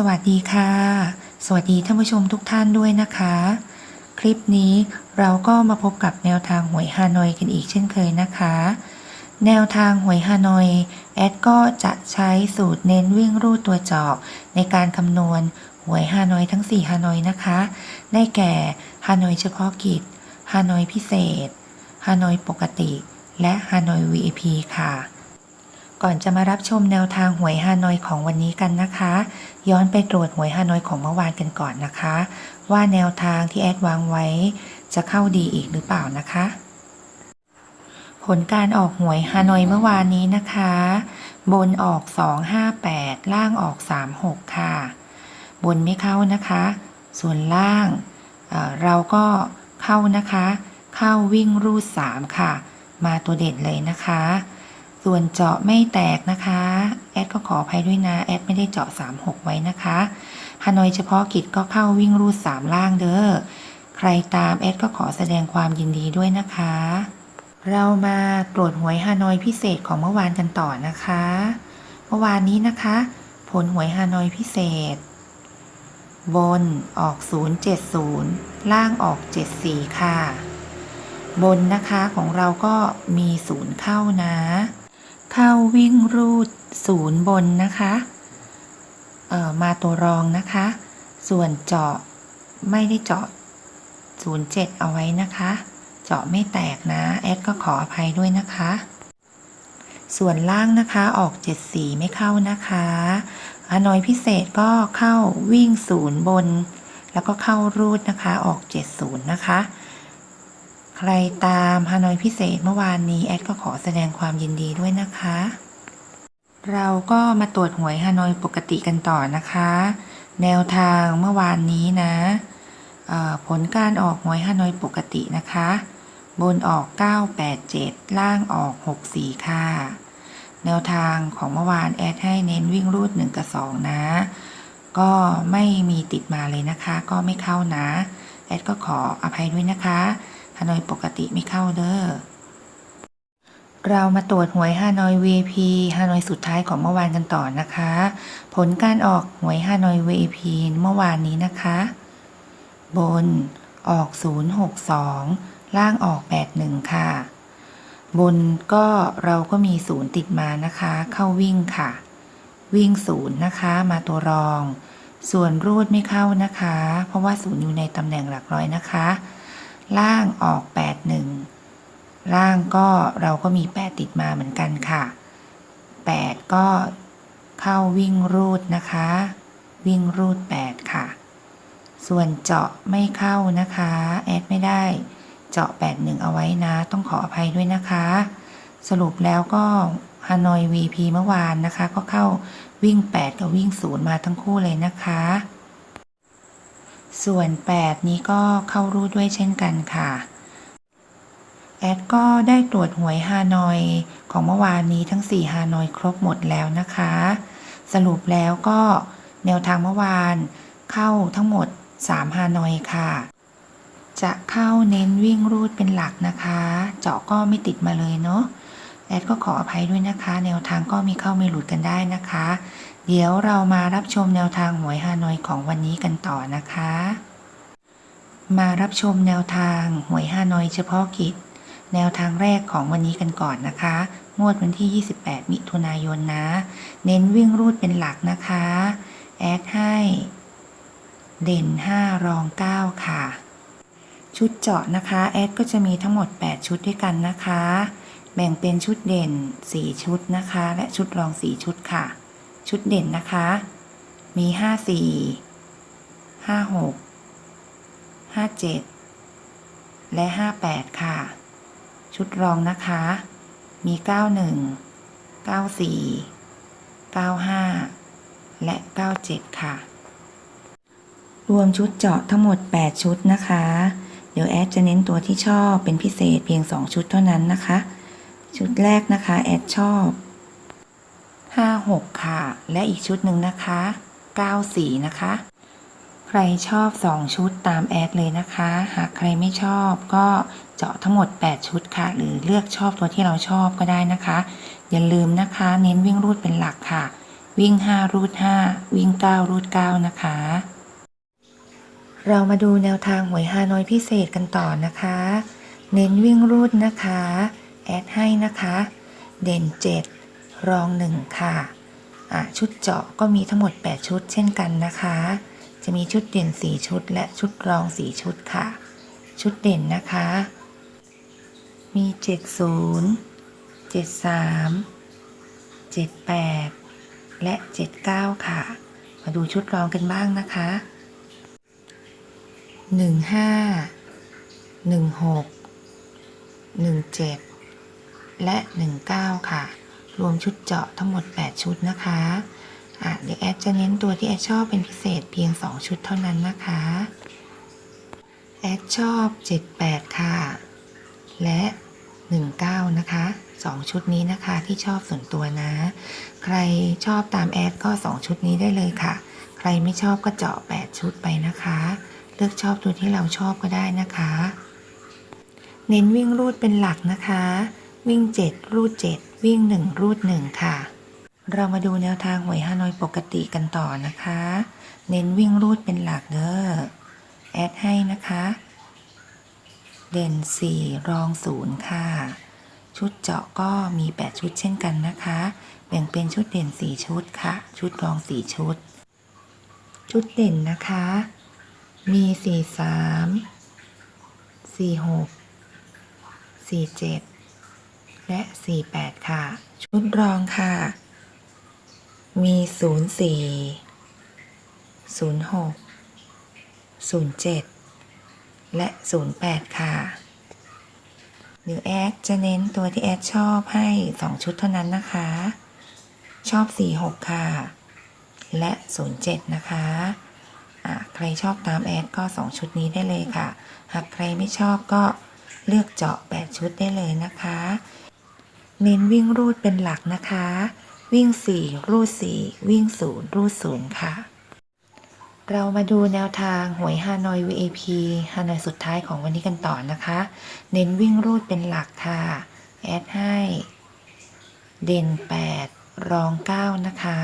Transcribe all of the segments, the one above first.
สวัสดีค่ะ สวัสดีท่านผู้ชมทุกท่านด้วยนะคะ คลิปนี้เราก็มาพบกับแนวทางหวยฮานอยกันอีกเช่นเคยนะคะ แนวทางหวยฮานอยแอดก็จะใช้สูตรเน้นวิ่งรูดตัวจอกในการคำนวณหวยฮานอยทั้ง 4ฮานอยนะคะ ได้แก่ฮานอยเฉพาะกิจฮานอยพิเศษฮานอยปกติ และฮานอย VIP ค่ะ ก่อนจะมารับชมแนวทางหวยฮานอยของวันนี้กันนะคะ ย้อนไปตรวจหวยฮานอยของเมื่อวานกันก่อนนะคะ ว่าแนวทางที่แอดวางไว้ จะเข้าดีอีกหรือเปล่านะคะ ผลการออกหวยฮานอยเมื่อวานนี้นะคะ บนออก 258 ล่างออก 36 ค่ะ บนไม่เข้านะคะ ส่วนล่างเเราก็เข้านะคะ เข้าวิ่งรูด 3 ค่ะ มาตัวเด่นเลยนะคะ ส่วนเจาะไม่แตกนะคะ แอดก็ขออภัยด้วยนะ แอดไม่ได้เจาะ 36 ไว้นะคะฮานอยเฉพาะกิจก็เข้าวิ่งรูด 3 ล่างเด้อ ใครตามแอดก็ขอแสดงความยินดีด้วยนะคะ เรามาตรวจหวยฮานอยพิเศษของเมื่อวานกันต่อนะคะ เมื่อวานนี้นะคะ ผลหวยฮานอยพิเศษ บนออก 070 ล่างออก 74 ค่ะบนนะคะของเราก็มีศูนย์เข้านะ เข้าวิ่งรูดศูนย์บนนะคะมาตัวรองนะคะ ส่วนเจาะไม่ได้เจาะ 07 เอาไว้นะคะ เจาะไม่แตกนะ แอดก็ขออภัยด้วยนะคะส่วนล่างนะคะออก74ไม่เข้านะคะอานอยพิเศษก็เข้าวิ่งศูนย์บน แล้วก็เข้ารูดนะคะออก70นะคะ ใครตามฮานอยพิเศษเมื่อวานนี้ แอดก็ขอแสดงความยินดีด้วยนะคะ เราก็มาตรวจหวยฮานอยปกติกันต่อนะคะ แนวทางเมื่อวานนี้นะ ผลการออกหวยฮานอยปกตินะคะ บนออก 987 ล่างออก 64 ค่ะ แนวทางของเมื่อวานแอดให้เน้นวิ่งรูด 1 กับ 2 นะ ก็ไม่มีติดมาเลยนะคะ ก็ไม่เข้านะ แอดก็ขออภัยด้วยนะคะ ฮานอยปกติไม่เข้าเด้อ เรามาตรวจหวยฮานอย VIP ฮานอยสุดท้ายของเมื่อวานกันต่อนะคะ ผลการออกหวยฮานอย VIP เมื่อวานนี้นะคะ บนออก 062 ล่างออก 81 ค่ะ บนก็เราก็มีศูนย์ติดมานะคะ เข้าวิ่งค่ะ วิ่งศูนย์นะคะมาตัวรอง ส่วนรูดไม่เข้านะคะ เพราะว่าศูนย์อยู่ในตำแหน่งหลักร้อยนะคะ ล่างออก 81 ล่างก็เราก็มี 8 ติดมาเหมือนกันค่ะ 8 ก็เข้าวิ่งรูดนะคะ วิ่งรูด 8 ค่ะ ส่วนเจาะไม่เข้านะคะ แอดไม่ได้ เจาะ 81 เอาไว้นะ ต้องขออภัยด้วยนะคะ สรุปแล้วก็ฮานอย VP เมื่อวานนะคะ ก็เข้าวิ่ง 8 กับวิ่ง 0 มาทั้งคู่เลยนะคะ ส่วน 8 นี้ก็เข้ารูดด้วยเช่นกันค่ะ แอดก็ได้ตรวจหวยฮานอยของเมื่อวานนี้ทั้ง 4 ฮานอยครบหมดแล้วนะคะ สรุปแล้วก็แนวทางเมื่อวานเข้าทั้งหมด 3 ฮานอยค่ะ จะเข้าเน้นวิ่งรูดเป็นหลักนะคะ เจาะก็ไม่ติดมาเลยเนาะแอดก็ขออภัยด้วยนะคะ แนวทางก็มีเข้าไม่หลุดกันได้นะคะ เดี๋ยวเรามารับชมแนวทางหวยฮานอยของวันนี้กันต่อนะคะ มารับชมแนวทางหวยฮานอยเฉพาะกิจ แนวทางแรกของวันนี้กันก่อนนะคะ งวดวันที่ 28 มิถุนายนนะ เน้นวิ่งรูดเป็นหลักนะคะ แอดให้ เด่น 5 รอง 9 ค่ะ ชุดเจาะนะคะ แอดก็จะมีทั้งหมด 8 ชุดด้วยกันนะคะ แบ่งเป็นชุดเด่น 4 ชุดนะคะ และชุดรอง 4 ชุดค่ะ ชุดเด่นนะคะ มี54 56 57และ58ค่ะ ชุดรองนะคะ มี91 94 95และ97ค่ะ รวมชุดเจาะทั้งหมด 8 ชุดนะคะ เดี๋ยวแอดจะเน้นตัวที่ชอบเป็นพิเศษเพียง 2 ชุดเท่านั้นนะคะ ชุดแรกนะคะ แอดชอบ 56 ค่ะ และอีกชุดหนึ่งนะคะ94นะคะ ใครชอบ 2 ชุดตามแอดเลยนะคะ หากใครไม่ชอบก็เจาะทั้งหมด 8 ชุดค่ะ หรือเลือกชอบตัวที่เราชอบก็ได้นะคะ อย่าลืมนะคะ เน้นวิ่งรูดเป็นหลักค่ะ วิ่ง 5 รูด 5 วิ่ง 9 รูด 9 นะคะ เรามาดูแนวทางหวยฮานอยพิเศษกันต่อนะคะ เน้นวิ่งรูดนะคะ แอดให้นะคะ เด่น 7 รอง1ค่ะอะชุดเจาะก็มีทั้งหมด 8 ชุดเช่นกันนะคะ จะมีชุดเด่น 4 ชุด และชุดรอง 4 ชุดค่ะ ชุดเด่นนะคะ มี 70 73 78 และ 79 ค่ะ มาดูชุดรองกันบ้างนะคะ 15 16 17 และ 19 ค่ะ รวมชุดเจาะทั้งหมด 8 ชุดนะคะอะเดี๋ยวแอดจะเน้นตัวที่แอดชอบเป็นพิเศษเพียง 2 ชุดเท่านั้นนะคะ แอดชอบ 78 ค่ะ และ 19 นะคะ 2 ชุดนี้นะคะที่ชอบส่วนตัวนะ ใครชอบตามแอดก็ 2 ชุดนี้ได้เลยค่ะ ใครไม่ชอบก็เจาะ 8 ชุดไปนะคะ เลือกชอบตัวที่เราชอบก็ได้นะคะ เน้นวิ่งรูดเป็นหลักนะคะ วิ่ง 7 รูด 7 วิ่ง1รูด1ค่ะ เรามาดูแนวทางหวยฮานอยปกติกันต่อนะคะ เน้นวิ่งรูดเป็นหลักเด้อแอดให้นะคะ เด่น 4 รอง 0 ค่ะ ชุดเจาะก็มี 8 ชุดเช่นกันนะคะ แบ่งเป็นชุดเด่น 4 ชุดค่ะ ชุดรอง 4 ชุด ชุดเด่นนะคะ มี 43 46 47 และ 48 ค่ะ ชุดรองค่ะ มี 04 06 07 และ 08 ค่ะเดี๋ยวแอดจะเน้นตัวที่แอดชอบให้ 2 ชุดเท่านั้นนะคะ ชอบ 46 ค่ะ และ 07 นะคะอะใครชอบตามแอดก็ 2 ชุดนี้ได้เลยค่ะ หากใครไม่ชอบก็เลือกเจาะ 8 ชุดได้เลยนะคะ เน้นวิ่งรูดเป็นหลักนะคะ วิ่ง 4 รูด 4 วิ่ง 0 รูด 0 ค่ะ เรามาดูแนวทางหวยฮานอย VAP ฮานอยสุดท้ายของวันนี้กันต่อนะคะ เน้นวิ่งรูดเป็นหลักค่ะ แอดให้ เด่น 8 รอง 9 นะคะ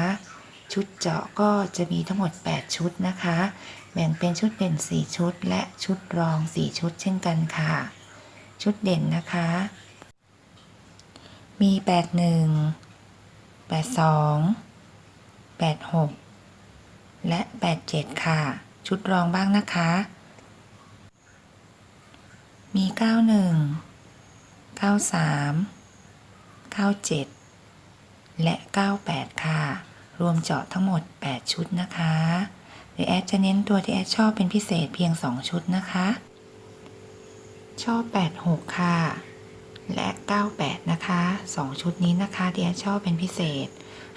ชุดเจาะก็จะมีทั้งหมด 8 ชุดนะคะ แบ่งเป็นชุดเด่น 4 ชุด และชุดรอง 4 ชุดเช่นกันค่ะ ชุดเด่นนะคะ มี 81 82 86 และ 87 ค่ะ ชุดรองบ้างนะคะ มี 91 93 97 และ 98 ค่ะ รวมเจาะทั้งหมด 8 ชุดนะคะเดี๋ยวแอดจะเน้นตัวที่แอดชอบเป็นพิเศษเพียง 2 ชุดนะคะ ชอบ 86 ค่ะ และ 98 นะคะ 2 ชุดนี้นะคะที่แอดชอบเป็นพิเศษ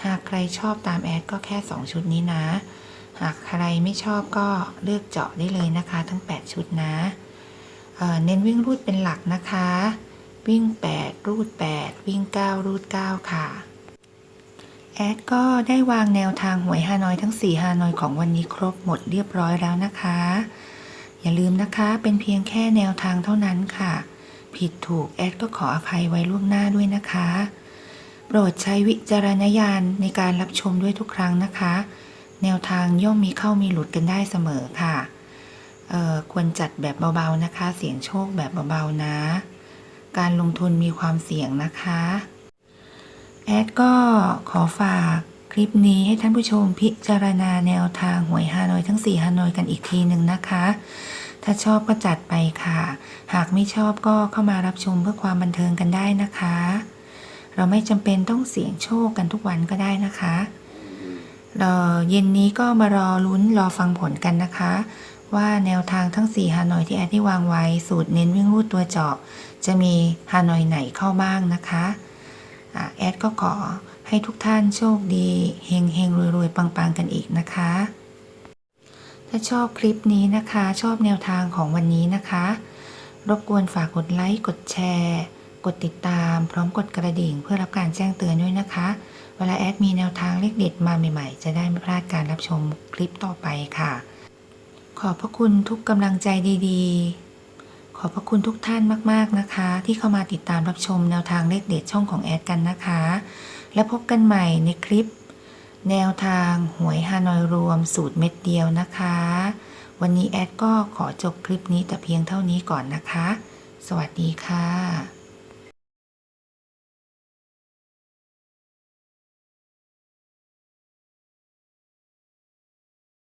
หากใครชอบตามแอดก็แค่ 2 ชุดนี้นะ หากใครไม่ชอบก็เลือกเจาะได้เลยนะคะ ทั้ง 8 ชุดนะเเน้นวิ่งรูดเป็นหลักนะคะ วิ่ง 8 รูด 8 วิ่ง 9 รูด 9 ค่ะ แอดก็ได้วางแนวทางหวยฮานอยทั้ง 4 ฮานอยของวันนี้ครบหมดเรียบร้อยแล้วนะคะ อย่าลืมนะคะเป็นเพียงแค่แนวทางเท่านั้นค่ะ ผิดถูกแอดก็ขออภัยไว้ล่วงหน้าด้วยนะคะ โปรดใช้วิจารณญาณในการรับชมด้วยทุกครั้งนะคะ แนวทางย่อมมีเข้ามีหลุดกันได้เสมอค่ะควรจัดแบบเบาๆนะคะ เสี่ยงโชคแบบเบาๆนะ การลงทุนมีความเสี่ยงนะคะแอดก็ขอฝากคลิปนี้ให้ท่านผู้ชมพิจารณาแนวทางหวยฮานอยทั้ง 4 ฮานอยกันอีกทีหนึ่งนะคะ ถ้าชอบก็จัดไปค่ะ หากไม่ชอบก็เข้ามารับชมเพื่อความบันเทิงกันได้นะคะ เราไม่จำเป็นต้องเสี่ยงโชคกันทุกวันก็ได้นะคะเอ่อเย็นนี้ก็มารอลุ้นรอฟังผลกันนะคะ ว่าแนวทางทั้ง 4 ฮานอยที่แอดได้วางไว้ สูตรเน้นวิ่งรูดตัวเจาะ จะมีฮานอยไหนเข้าบ้างนะคะอะแอดก็ขอให้ทุกท่านโชคดี เฮงเฮงรวยรวยๆปังๆกันอีกนะคะ ถ้าชอบคลิปนี้นะคะ ชอบแนวทางของวันนี้นะคะ รบกวนฝากกดไลค์ กดแชร์ กดติดตาม พร้อมกดกระดิ่ง เพื่อรับการแจ้งเตือนด้วยนะคะ เวลาแอดมีแนวทางเลขเด็ดมาใหม่ๆ จะได้ไม่พลาดการรับชมคลิปต่อไปค่ะ ขอบพระคุณทุกกำลังใจดีๆ ขอบพระคุณทุกท่านมากๆนะคะ ที่เข้ามาติดตามรับชมแนวทางเลขเด็ดช่องของแอดกันนะคะ และพบกันใหม่ในคลิป แนวทางหวยฮานอยรวมสูตรเม็ดเดียวนะคะ วันนี้แอดก็ขอจบคลิปนี้แต่เพียงเท่านี้ก่อนนะคะ สวัสดีค่ะ